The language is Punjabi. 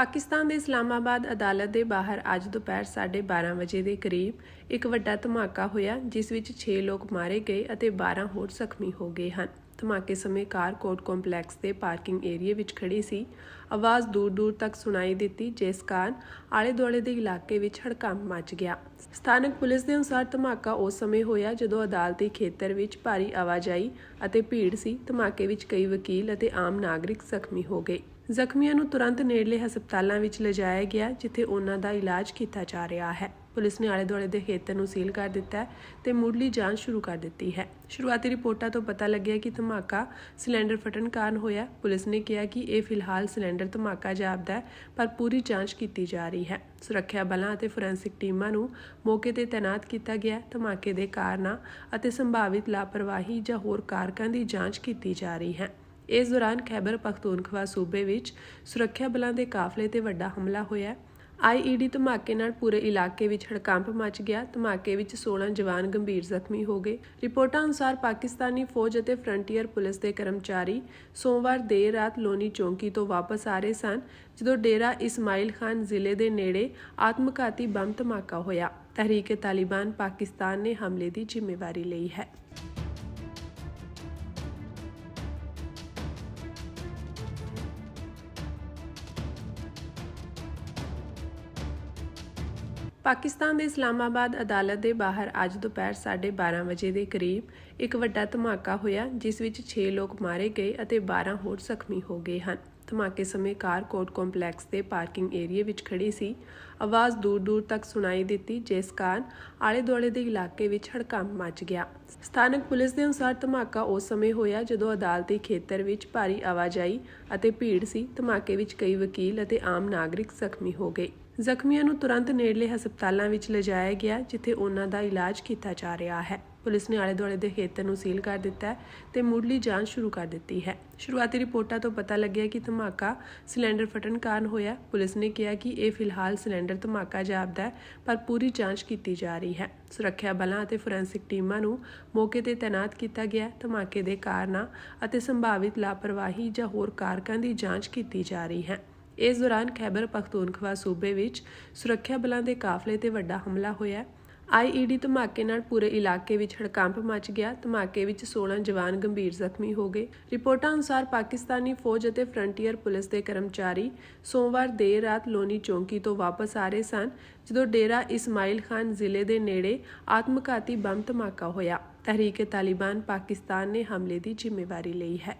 ਪਾਕਿਸਤਾਨ ਦੇ ਇਸਲਾਮਾਬਾਦ ਅਦਾਲਤ ਦੇ ਬਾਹਰ ਅੱਜ ਦੁਪਹਿਰ 12:30 ਵਜੇ ਦੇ ਕਰੀਬ ਇੱਕ ਵੱਡਾ ਧਮਾਕਾ ਹੋਇਆ, ਜਿਸ ਵਿੱਚ 6 ਲੋਕ ਮਾਰੇ ਗਏ ਅਤੇ 12 ਹੋਰ ਜ਼ਖਮੀ ਹੋ ਗਏ ਹਨ। ਧਮਾਕੇ ਸਮੇਂ ਕਾਰ ਕੋਰਟ ਕੰਪਲੈਕਸ ਦੇ ਪਾਰਕਿੰਗ ਏਰੀਆ ਵਿੱਚ ਖੜੀ ਸੀ। ਆਵਾਜ਼ ਦੂਰ-ਦੂਰ ਤੱਕ ਸੁਣਾਈ ਦਿੱਤੀ, ਜਿਸ ਕਾਰਨ ਆਲੇ-ਦੁਆਲੇ ਦੇ ਇਲਾਕੇ ਵਿੱਚ ਹੜਕੰਪ ਮਚ ਗਿਆ। ਸਥਾਨਕ ਪੁਲਿਸ ਦੇ ਅਨੁਸਾਰ ਧਮਾਕਾ ਉਸ ਸਮੇਂ ਹੋਇਆ ਜਦੋਂ ਅਦਾਲਤੀ ਖੇਤਰ ਵਿੱਚ ਭਾਰੀ ਆਵਾਜਾਈ ਅਤੇ ਭੀੜ ਸੀ। ਧਮਾਕੇ ਵਿੱਚ ਕਈ ਵਕੀਲ ਅਤੇ ਆਮ ਨਾਗਰਿਕ ਜ਼ਖਮੀ ਹੋ ਗਏ। ਜ਼ਖਮੀਆਂ ਨੂੰ ਤੁਰੰਤ ਨੇੜਲੇ ਹਸਪਤਾਲਾਂ ਵਿੱਚ ਲਿਜਾਇਆ ਗਿਆ, ਜਿੱਥੇ ਉਹਨਾਂ ਦਾ ਇਲਾਜ ਕੀਤਾ ਜਾ ਰਿਹਾ ਹੈ। ਪੁਲਿਸ ਨੇ ਆਲੇ-ਦੁਆਲੇ ਦੇ ਖੇਤਰ ਨੂੰ ਸੀਲ ਕਰ ਦਿੱਤਾ ਹੈ ਤੇ ਮੁੱਢਲੀ ਜਾਂਚ ਸ਼ੁਰੂ ਕਰ ਦਿੱਤੀ ਹੈ। ਸ਼ੁਰੂਆਤੀ ਰਿਪੋਰਟਾਂ ਤੋਂ ਪਤਾ ਲੱਗਿਆ ਕਿ ਧਮਾਕਾ ਸਿਲੰਡਰ ਫਟਣ ਕਾਰਨ ਹੋਇਆ। ਪੁਲਿਸ ਨੇ ਕਿਹਾ ਕਿ ਇਹ ਫਿਲਹਾਲ ਸਿਲੰਡਰ ਧਮਾਕਾ ਜਾਪਦਾ ਹੈ, ਪਰ ਪੂਰੀ ਜਾਂਚ ਕੀਤੀ ਜਾ ਰਹੀ ਹੈ। ਸੁਰੱਖਿਆ ਬਲਾਂ ਅਤੇ ਫੋਰੈਂਸਿਕ ਟੀਮਾਂ ਨੂੰ ਮੌਕੇ ਤੇ ਤਾਇਨਾਤ ਕੀਤਾ ਗਿਆ। ਧਮਾਕੇ ਦੇ ਕਾਰਨਾਂ ਅਤੇ ਸੰਭਾਵਿਤ ਲਾਪਰਵਾਹੀ ਜਾਂ ਹੋਰ ਕਾਰਕਾਂ ਦੀ ਜਾਂਚ ਕੀਤੀ ਜਾ ਰਹੀ ਹੈ। ਇਸ ਦੌਰਾਨ ਖੈਬਰ ਪਖਤੂਨਖਵਾ ਸੂਬੇ ਵਿੱਚ ਸੁਰੱਖਿਆ ਬਲਾਂ ਦੇ ਕਾਫਲੇ ਤੇ ਵੱਡਾ ਹਮਲਾ ਹੋਇਆ। ਆਈਈਡੀ ਧਮਾਕੇ ਨਾਲ ਪੂਰੇ ਇਲਾਕੇ ਵਿੱਚ ਹੜਕੰਪ ਮਚ ਗਿਆ। ਧਮਾਕੇ ਵਿੱਚ 16 ਜਵਾਨ ਗੰਭੀਰ ਜ਼ਖਮੀ ਹੋ ਗਏ। ਰਿਪੋਰਟਾਂ ਅਨੁਸਾਰ ਪਾਕਿਸਤਾਨੀ ਫੌਜ ਅਤੇ ਫਰੰਟੀਅਰ ਪੁਲਿਸ ਦੇ ਕਰਮਚਾਰੀ ਸੋਮਵਾਰ ਦੇਰ ਰਾਤ ਲੋਨੀ ਚੌਂਕੀ ਤੋਂ ਵਾਪਸ ਆ ਰਹੇ ਸਨ, ਜਦੋਂ ਡੇਰਾ ਇਸਮਾਈਲ ਖਾਨ ਜ਼ਿਲ੍ਹੇ ਦੇ ਨੇੜੇ ਆਤਮਘਾਤੀ ਬੰਬ ਧਮਾਕਾ ਹੋਇਆ। ਤਹਿਰੀਕ ਤਾਲਿਬਾਨ ਪਾਕਿਸਤਾਨ ਨੇ ਹਮਲੇ ਦੀ ਜ਼ਿੰਮੇਵਾਰੀ ਲਈ ਹੈ। ਪਾਕਿਸਤਾਨ ਦੇ ਇਸਲਾਮਾਬਾਦ ਅਦਾਲਤ ਦੇ ਬਾਹਰ ਅੱਜ ਦੁਪਹਿਰ 12:30 ਵਜੇ ਦੇ ਕਰੀਬ ਇੱਕ ਵੱਡਾ ਧਮਾਕਾ ਹੋਇਆ, ਜਿਸ ਵਿੱਚ 6 ਲੋਕ ਮਾਰੇ ਗਏ ਅਤੇ 12 ਹੋਰ ਜ਼ਖਮੀ ਹੋ ਗਏ ਹਨ। ਧਮਾਕੇ ਸਮੇਂ ਕਾਰ ਕੋਰਟ ਕੰਪਲੈਕਸ ਦੇ ਪਾਰਕਿੰਗ ਏਰੀਆ ਵਿੱਚ ਖੜੀ ਸੀ। ਆਵਾਜ਼ ਦੂਰ-ਦੂਰ ਤੱਕ ਸੁਣਾਈ ਦਿੱਤੀ, ਜਿਸ ਕਾਰਨ ਆਲੇ-ਦੁਆਲੇ ਦੇ ਇਲਾਕੇ ਵਿੱਚ ਹੜਕੰਪ ਮਚ ਗਿਆ। ਸਥਾਨਕ ਪੁਲਿਸ ਦੇ ਅਨੁਸਾਰ ਧਮਾਕਾ ਉਸ ਸਮੇਂ ਹੋਇਆ ਜਦੋਂ ਅਦਾਲਤੀ ਖੇਤਰ ਵਿੱਚ ਭਾਰੀ ਆਵਾਜਾਈ ਅਤੇ ਭੀੜ ਸੀ। ਧਮਾਕੇ ਵਿੱਚ ਕਈ ਵਕੀਲ ਅਤੇ ਆਮ ਨਾਗਰਿਕ ਜ਼ਖਮੀ ਹੋ ਗਏ। ਜ਼ਖਮੀਆਂ ਨੂੰ ਤੁਰੰਤ ਨੇੜਲੇ ਹਸਪਤਾਲਾਂ ਵਿੱਚ ਲਿਜਾਇਆ ਗਿਆ, ਜਿੱਥੇ ਉਹਨਾਂ ਦਾ ਇਲਾਜ ਕੀਤਾ ਜਾ ਰਿਹਾ ਹੈ। ਪੁਲਿਸ ਨੇ ਆਲੇ-ਦੁਆਲੇ ਦੇ ਖੇਤਰ ਨੂੰ ਸੀਲ ਕਰ ਦਿੱਤਾ ਹੈ ਤੇ ਮੁੱਢਲੀ ਜਾਂਚ ਸ਼ੁਰੂ ਕਰ ਦਿੱਤੀ ਹੈ। ਸ਼ੁਰੂਆਤੀ ਰਿਪੋਰਟਾਂ ਤੋਂ ਪਤਾ ਲੱਗਿਆ ਕਿ ਧਮਾਕਾ ਸਿਲੰਡਰ ਫਟਣ ਕਾਰਨ ਹੋਇਆ। ਪੁਲਿਸ ਨੇ ਕਿਹਾ ਕਿ ਇਹ ਫਿਲਹਾਲ ਸਿਲੰਡਰ ਧਮਾਕਾ ਜਾਪਦਾ ਹੈ, ਪਰ ਪੂਰੀ ਜਾਂਚ ਕੀਤੀ ਜਾ ਰਹੀ ਹੈ। ਸੁਰੱਖਿਆ ਬਲਾਂ ਅਤੇ ਫੋਰੈਂਸਿਕ ਟੀਮਾਂ ਨੂੰ ਮੌਕੇ ਤੇ ਤਾਇਨਾਤ ਕੀਤਾ ਗਿਆ। ਧਮਾਕੇ ਦੇ ਕਾਰਨਾਂ ਅਤੇ ਸੰਭਾਵਿਤ ਲਾਪਰਵਾਹੀ ਜਾਂ ਹੋਰ ਕਾਰਕਾਂ ਦੀ ਜਾਂਚ ਕੀਤੀ ਜਾ ਰਹੀ ਹੈ। ਇਸ ਦੌਰਾਨ ਖੈਬਰ ਪਖਤੂਨਖਵਾ ਸੂਬੇ ਵਿੱਚ ਸੁਰੱਖਿਆ ਬਲਾਂ ਦੇ ਕਾਫਲੇ ਤੇ ਵੱਡਾ ਹਮਲਾ ਹੋਇਆ। ਆਈਈਡੀ ਧਮਾਕੇ ਨਾਲ ਪੂਰੇ ਇਲਾਕੇ ਵਿੱਚ ਹੜਕੰਪ ਮਚ ਗਿਆ। ਧਮਾਕੇ ਵਿੱਚ 16 ਜਵਾਨ ਗੰਭੀਰ ਜ਼ਖਮੀ ਹੋ ਗਏ। ਰਿਪੋਰਟਾਂ ਅਨੁਸਾਰ ਪਾਕਿਸਤਾਨੀ ਫੌਜ ਅਤੇ ਫਰੰਟੀਅਰ ਪੁਲਿਸ ਦੇ ਕਰਮਚਾਰੀ ਸੋਮਵਾਰ ਦੇਰ ਰਾਤ ਲੋਨੀ ਚੌਂਕੀ ਤੋਂ ਵਾਪਸ ਆ ਰਹੇ ਸਨ, ਜਦੋਂ ਡੇਰਾ ਇਸਮਾਈਲ ਖਾਨ ਜ਼ਿਲ੍ਹੇ ਦੇ ਨੇੜੇ ਆਤਮਘਾਤੀ ਬੰਬ ਧਮਾਕਾ ਹੋਇਆ। ਤਹਿਰੀਕ ਤਾਲਿਬਾਨ ਪਾਕਿਸਤਾਨ ਨੇ ਹਮਲੇ ਦੀ ਜ਼ਿੰਮੇਵਾਰੀ ਲਈ ਹੈ।